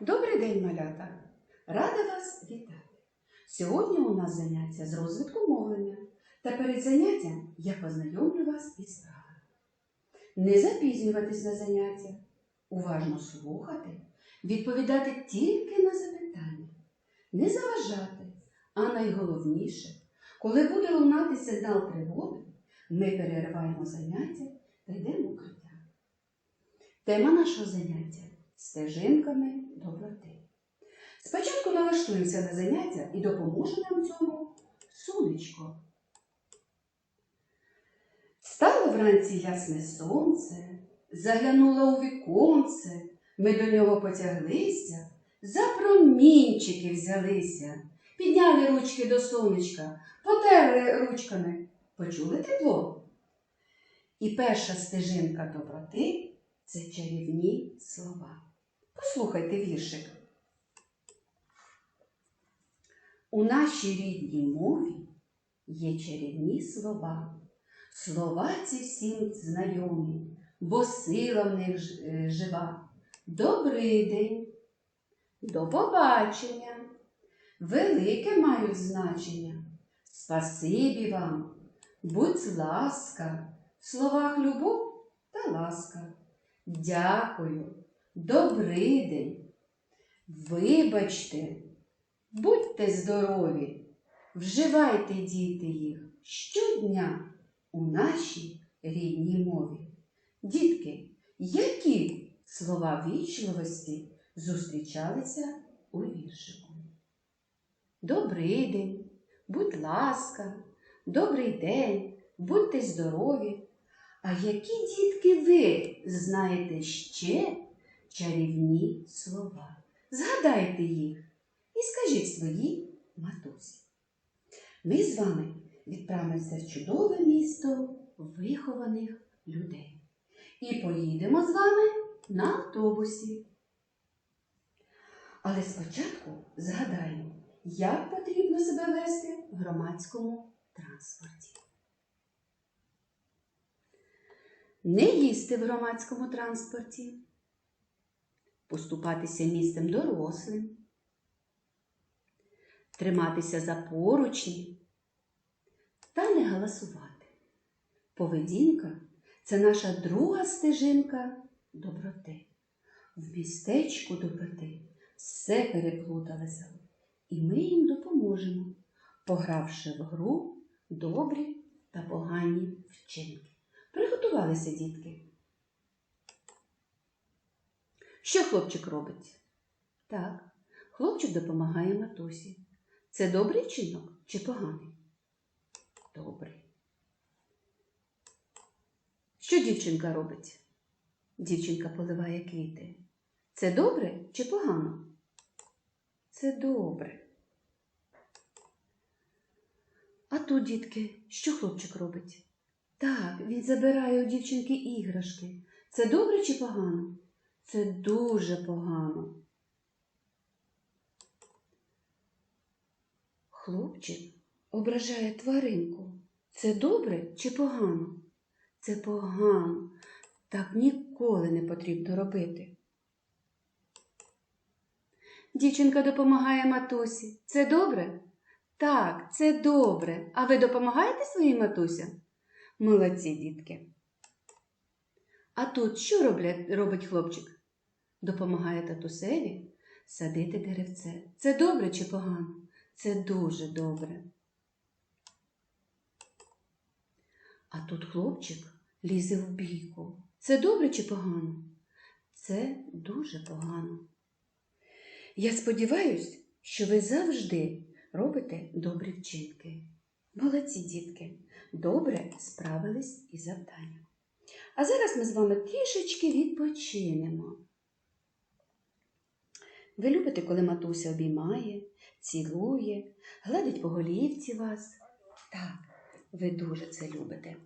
Добрий день, малята! Рада вас вітати! Сьогодні у нас заняття з розвитку мовлення. Та перед заняттям я познайомлю вас із правилами. Не запізнюватись на заняття, уважно слухати, відповідати тільки на запитання, не заважати, а найголовніше, коли буде лунати сигнал тривоги, ми перериваємо заняття та йдемо укриття. Тема нашого заняття стежинками доброти. Спочатку налаштуємося на заняття і допоможе нам цьому сонечко. Стало вранці ясне сонце, заглянуло у віконце, ми до нього потяглися, за промінчики взялися, підняли ручки до сонечка, потерли ручками, почули тепло. І перша стежинка доброти це чарівні слова. Послухайте віршик. У нашій рідній мові є чарівні слова. Слова ці всім знайомі, бо сила в них е, жива. Добрий день, до побачення, велике мають значення. Спасибі вам, будь ласка, в словах любов та ласка. Дякую, добрий день. Вибачте, будьте здорові, вживайте діти їх щодня у нашій рідній мові. Дітки, які слова вічливості зустрічалися у віршику? Добрий день, будь ласка, добрий день, будьте здорові. А які дітки ви знаєте ще чарівні слова? Згадайте їх і скажіть свої матусі. Ми з вами відправимося в чудове місто вихованих людей. І поїдемо з вами на автобусі. Але спочатку згадаємо, як потрібно себе вести в громадському транспорті. Не їсти в громадському транспорті, поступатися місцем дорослим, триматися за поручні та не галасувати. Поведінка це наша друга стежинка доброти. В містечку доброти все переплуталося, і ми їм допоможемо, погравши в гру добрі та погані вчинки. Приготувалися дітки. Що хлопчик робить? Так, хлопчик допомагає матусі. Це добрий вчинок чи поганий? Добрий. Що дівчинка робить? Дівчинка поливає квіти. Це добре чи погано? Це добре. А тут, дітки, що хлопчик робить? Так, він забирає у дівчинки іграшки. Це добре чи погано? Це дуже погано. Хлопчик ображає тваринку. Це добре чи погано? Це погано. Так ніколи не потрібно робити. Дівчинка допомагає матусі. Це добре? Так, це добре. А ви допомагаєте своїй матусям? Молодці, дітки. А тут що роблять, робить хлопчик? Допомагає татусеві садити деревце. Це добре чи погано? Це дуже добре. А тут хлопчик лізе в бійку. Це добре чи погано? Це дуже погано. Я сподіваюсь, що ви завжди робите добрі вчинки. Молодці дітки, добре справились із завданням. А зараз ми з вами трішечки відпочинемо. Ви любите, коли матуся обіймає, цілує, гладить по голівці вас? Так, ви дуже це любите.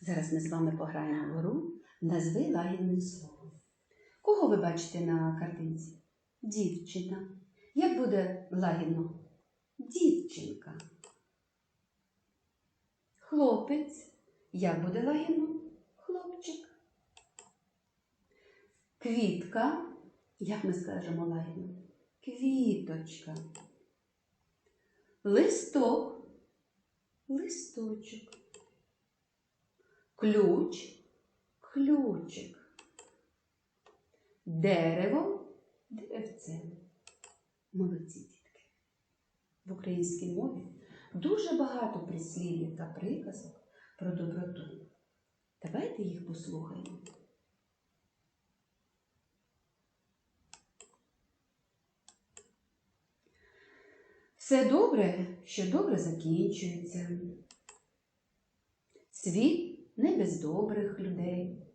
Зараз ми з вами пограємо в гру назви лагідним словом. Кого ви бачите на картинці? Дівчина. Як буде лагідно? Дівчинка. Хлопець. Як буде лагідно? Хлопчик. Квітка. Як ми скажемо лагідно? Квіточка. Листок. Листочок. Ключ. Ключик. Дерево. Деревце. Молодці дітки. В українській мові дуже багато прислів'їв та приказок про доброту. Давайте їх послухаємо. Все добре, що добре закінчується. Світ не без добрих людей.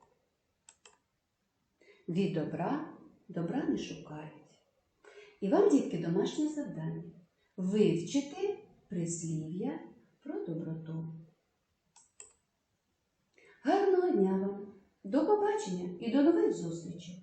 Від добра добра не шукають. І вам, дітки, домашнє завдання вивчити прислів'я про доброту. Гарного дня вам! До побачення і до нових зустрічей!